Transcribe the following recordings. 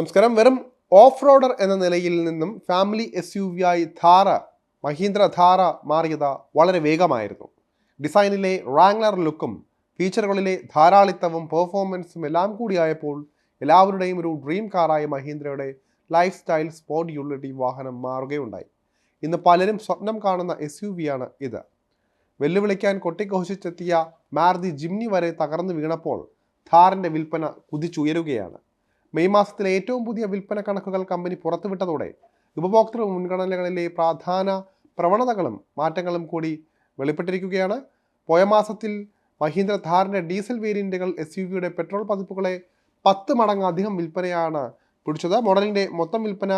നമസ്കാരം. വെറും ഓഫ് റോഡർ എന്ന നിലയിൽ നിന്നും ഫാമിലി എസ് യു വി ആയി ധാര മഹീന്ദ്ര ധാര മാറിയത് വളരെ വേഗമായിരുന്നു. ഡിസൈനിലെ റാങ്ലർ ലുക്കും ഫീച്ചറുകളിലെ ധാരാളിത്തവും പെർഫോമൻസും എല്ലാം കൂടിയായപ്പോൾ എല്ലാവരുടെയും ഒരു ഡ്രീം കാറായ മഹീന്ദ്രയുടെ ലൈഫ് സ്റ്റൈൽ സ്പോർട്ട് യൂട്ടിലിറ്റി വാഹനം മാറുകയുണ്ടായി. ഇന്ന് പലരും സ്വപ്നം കാണുന്ന എസ് യു വി ആണ് ഇത്. വെല്ലുവിളിക്കാൻ കൊട്ടിക്കോശിച്ചെത്തിയ മാർദി ജിംനി വരെ തകർന്നു വീണപ്പോൾ ഥാറിന്റെ വിൽപ്പന കുതിച്ചുയരുകയാണ്. മെയ് മാസത്തിലെ ഏറ്റവും പുതിയ വിൽപ്പന കണക്കുകൾ കമ്പനി പുറത്തുവിട്ടതോടെ ഉപഭോക്തൃ മുൻഗണനകളിലെ പ്രധാന പ്രവണതകളും മാറ്റങ്ങളും കൂടി വെളിപ്പെട്ടിരിക്കുകയാണ്. പോയ മാസത്തിൽ മഹീന്ദ്ര ഥാറിന്റെ ഡീസൽ വേരിയന്റുകൾ എസ് യു വിയുടെ പെട്രോൾ പതിപ്പുകളെ പത്ത് മടങ്ങ് അധികം വിൽപ്പനയാണ് പിടിച്ചത്. മോഡലിന്റെ മൊത്തം വിൽപ്പന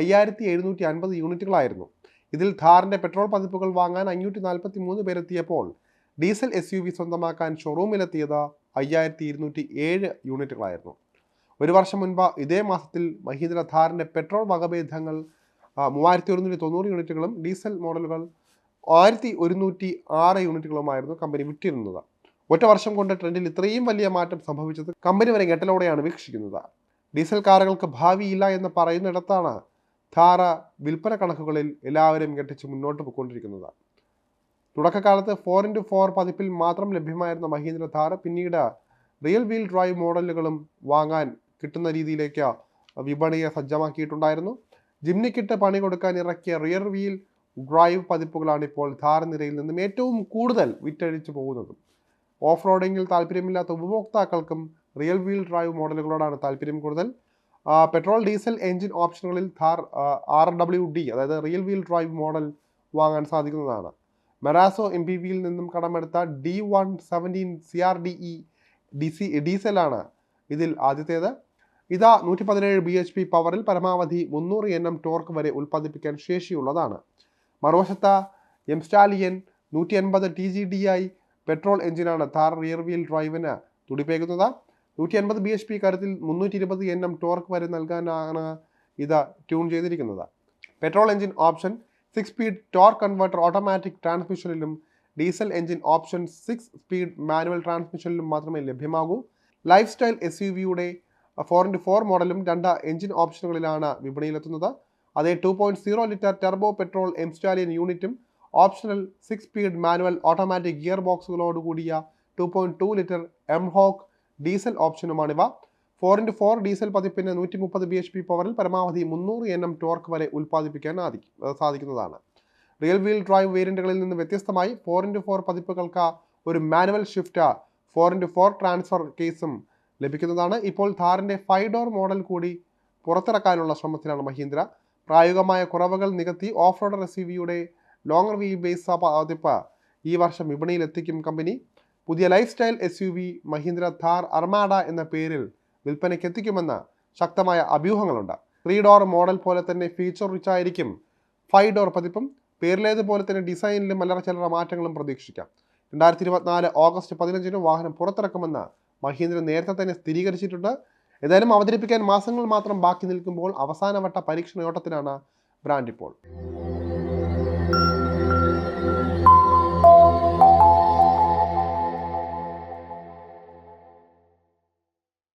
അയ്യായിരത്തി എഴുന്നൂറ്റി അൻപത് യൂണിറ്റുകളായിരുന്നു. ഇതിൽ ഥാറിന്റെ പെട്രോൾ പതിപ്പുകൾ വാങ്ങാൻ അഞ്ഞൂറ്റി നാൽപ്പത്തി മൂന്ന് പേരെത്തിയപ്പോൾ ഡീസൽ എസ് യു വി സ്വന്തമാക്കാൻ ഷോറൂമിലെത്തിയത് അയ്യായിരത്തി ഇരുന്നൂറ്റി ഏഴ് യൂണിറ്റുകളായിരുന്നു. ഒരു വർഷം മുൻപ് ഇതേ മാസത്തിൽ മഹീന്ദ്ര ഥാറിന്റെ പെട്രോൾ വകഭേദങ്ങൾ മൂവായിരത്തി ഒരുന്നൂറ്റി തൊണ്ണൂറ് യൂണിറ്റുകളും ഡീസൽ മോഡലുകൾ ആയിരത്തി ഒരുന്നൂറ്റി ആറ് യൂണിറ്റുകളുമായിരുന്നു കമ്പനി വിറ്റിരുന്നത്. ഒറ്റ വർഷം കൊണ്ട് ട്രെൻഡിൽ ഇത്രയും വലിയ മാറ്റം സംഭവിച്ചത് കമ്പനി വരെ ഞെട്ടലോടെയാണ് വീക്ഷിക്കുന്നത്. ഡീസൽ കാറുകൾക്ക് ഭാവിയില്ല എന്ന് പറയുന്നിടത്താണ് ധാര വിൽപ്പന കണക്കുകളിൽ എല്ലാവരും ഞെട്ടിച്ച് മുന്നോട്ട് പോയിക്കൊണ്ടിരിക്കുന്നത്. തുടക്കകാലത്ത് ഫോർ ഇന്റു ഫോർ പതിപ്പിൽ മാത്രം ലഭ്യമായിരുന്ന മഹീന്ദ്ര ധാര പിന്നീട് റിയൽ വീൽ ഡ്രൈവ് മോഡലുകളും വാങ്ങാൻ കിട്ടുന്ന രീതിയിലേക്ക് വിപണിയെ സജ്ജമാക്കിയിട്ടുണ്ടായിരുന്നു. ജിംനിക്കിട്ട് പണി കൊടുക്കാൻ ഇറക്കിയ റിയർ വീൽ ഡ്രൈവ് പതിപ്പുകളാണ് ഇപ്പോൾ ധാരനിരയിൽ നിന്നും ഏറ്റവും കൂടുതൽ വിറ്റഴിച്ചു പോകുന്നത്. ഓഫ് റോഡിങ്ങിൽ താല്പര്യമില്ലാത്ത ഉപഭോക്താക്കൾക്കും റിയൽ വീൽ ഡ്രൈവ് മോഡലുകളോടാണ് താല്പര്യം കൂടുതൽ. പെട്രോൾ ഡീസൽ എഞ്ചിൻ ഓപ്ഷനുകളിൽ ധാർ ആർ ഡബ്ല്യു ഡി അതായത് റിയൽ വീൽ ഡ്രൈവ് മോഡൽ വാങ്ങാൻ സാധിക്കുന്നതാണ്. മെറാസോ എം പി വിയിൽ നിന്നും കടമെടുത്ത D one seventeen C R D E D C ഡീസലാണ് ഇതിൽ ആദ്യത്തേത്. ഇതാ നൂറ്റി പതിനേഴ് ബി എച്ച് പി പവറിൽ പരമാവധി മുന്നൂറ് എൻ എം ടോർക്ക് വരെ ഉൽപ്പാദിപ്പിക്കാൻ ശേഷിയുള്ളതാണ്. മറുവശത്ത് എം സ്റ്റാലിയൻ നൂറ്റി എൺപത് ടി ജി ഡി ആയി പെട്രോൾ എഞ്ചിനാണ് താർ റിയർ വീൽ ഡ്രൈവിന് തുടിപ്പേക്കുന്നത് നൂറ്റി എൺപത് ബി എച്ച് പി കാര്യത്തിൽ മുന്നൂറ്റി ഇരുപത് എൻ എം ടോർക്ക് വരെ നൽകാനാണ് ഇത് ട്യൂൺ ചെയ്തിരിക്കുന്നത്. Petrol engine option six speed torque converter automatic ട്രാൻസ്മിഷനിലും diesel engine option six speed manual ട്രാൻസ്മിഷനിലും മാത്രമേ ലഭ്യമാകൂ. ലൈഫ് സ്റ്റൈൽ എസ് യു വിയുടെ ഫോർ ഇന്റു ഫോർ മോഡലും രണ്ട് എഞ്ചിൻ ഓപ്ഷനുകളിലാണ് വിപണിയിലെത്തുന്നത്. അതേ two point zero litre turbo petrol M stallion യൂണിറ്റും optional six speed manual automatic gear ബോക്സുകളോട് കൂടിയ two point two litre M hawk diesel ഓപ്ഷനുമാണിവ four into four diesel പതിപ്പിന് നൂറ്റി മുപ്പത് ബി എച്ച് പി പവറിൽ പരമാവധി മുന്നൂറ് എൻ എം ടോർക്ക് വരെ ഉൽപ്പാദിപ്പിക്കാൻ സാധിക്കുന്നതാണ്. റിയൽ വീൽ ഡ്രൈവ് വേരിയന്റുകളിൽ നിന്ന് വ്യത്യസ്തമായി ഫോർ ഇന്റു ഫോർ പതിപ്പുകൾക്ക് ഒരു manual shift four into four transfer കേസും ലഭിക്കുന്നതാണ്. ഇപ്പോൾ ഥാറിന്റെ ഫൈവ് ഡോർ മോഡൽ കൂടി പുറത്തിറക്കാനുള്ള ശ്രമത്തിലാണ് മഹീന്ദ്ര. പ്രായോഗികമായ കുറവുകൾ നികത്തി ഓഫ് റോഡ് എസ് വിയുടെ ലോങ്ങർ വീൽ ബേസ് പതിപ്പ് ഈ വർഷം വിപണിയിൽ എത്തിക്കും കമ്പനി. പുതിയ lifestyle S U V Mahindra Thar Armada എന്ന പേരിൽ വിൽപ്പനയ്ക്ക് എത്തിക്കുമെന്ന ശക്തമായ അഭ്യൂഹങ്ങളുണ്ട്. ത്രീ ഡോർ മോഡൽ പോലെ തന്നെ ഫീച്ചർ റിച്ച് ആയിരിക്കും ഫൈവ് ഡോർ പതിപ്പും പേരിലേതുപോലെ തന്നെ ഡിസൈനിലും അല്ലറ ചില്ലറ മാറ്റങ്ങളും പ്രതീക്ഷിക്കാം. രണ്ടായിരത്തി ഇരുപത്തിനാല് ഓഗസ്റ്റ് പതിനഞ്ചിന് വാഹനം പുറത്തിറക്കുമെന്ന് മഹീന്ദ്ര നേരത്തെ തന്നെ സ്ഥിരീകരിച്ചിട്ടുണ്ട്. ഏതായാലും അവതരിപ്പിക്കാൻ മാസങ്ങൾ മാത്രം ബാക്കി നിൽക്കുമ്പോൾ അവസാനവട്ട പരീക്ഷണയോട്ടത്തിലാണ് ബ്രാൻഡ് ഇപ്പോൾ.